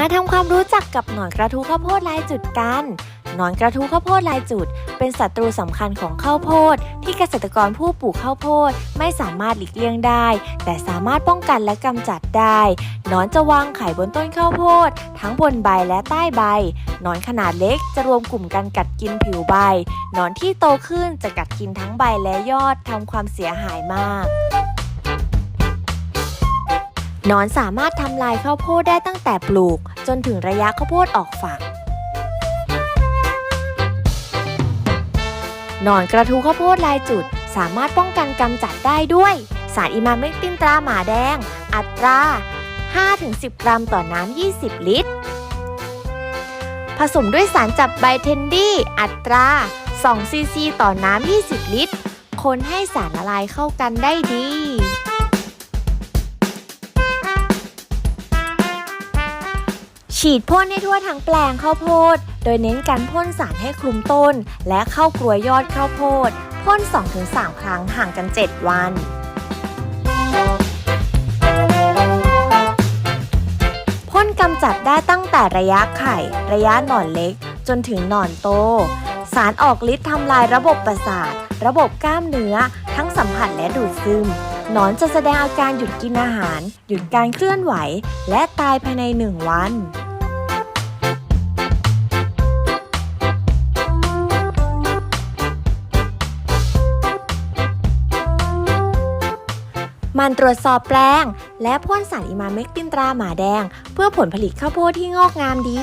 มาทำความรู้จักกับหนอนกระทู้ข้าวโพดลายจุดกัน หนอนกระทู้ข้าวโพดลายจุด เป็นศัตรูสำคัญของข้าวโพด ที่เกษตรกรผู้ปลูกข้าวโพดไม่สามารถหลีกเลี่ยงได้ แต่สามารถป้องกันและกำจัดได้หนอนจะวางไข่บนต้นข้าวโพด ทั้งบนใบและใต้ใบหนอนขนาดเล็กจะรวมกลุ่มกันกัดกินผิวใบหนอนที่โตขึ้นจะกัดกินทั้งใบและยอดทำความเสียหายมาก นอนสามารถทำลายข้าวโพดได้ตั้งแต่ปลูก จนถึงระยะข้าวโพดออกฝักนอนกระทูข้าวโพดลายจุด สามารถป้องกันกำจัดได้ด้วย สารอิมาเมกตินตราหมาแดง อัตรา 5-10 กรัมต่อน้ำ 20 ลิตร ผสมด้วยสารจับใบเทนดี้ อัตรา 2 ซีซี ต่อน้ำ 20 ลิตร คนให้สารละลายเข้ากันได้ดี ฉีดพ่นให้ทั่วทั้งแปลงข้าวโพด โดยเน้นการพ่นสารให้คลุมต้น และเข้ากลวยยอดข้าวโพด พ่น 2-3 ครั้งห่างกัน 7 วันพ่นกำจัดได้ตั้งแต่ระยะไข่ ระยะหนอนเล็ก จนถึงหนอนโต สารออกฤทธิ์ทำลายระบบประสาท ระบบกล้ามเนื้อ ทั้งสัมผัสและดูดซึมหนอนจะแสดงอาการหยุดกินอาหาร หยุดการเคลื่อนไหว และตายภายในหนึ่งวัน มันตรวจสอบแปลง และพ่นสารอิมาเมกตินตราหมาแดง เพื่อผลผลิตข้าวโพดที่งอกงามดี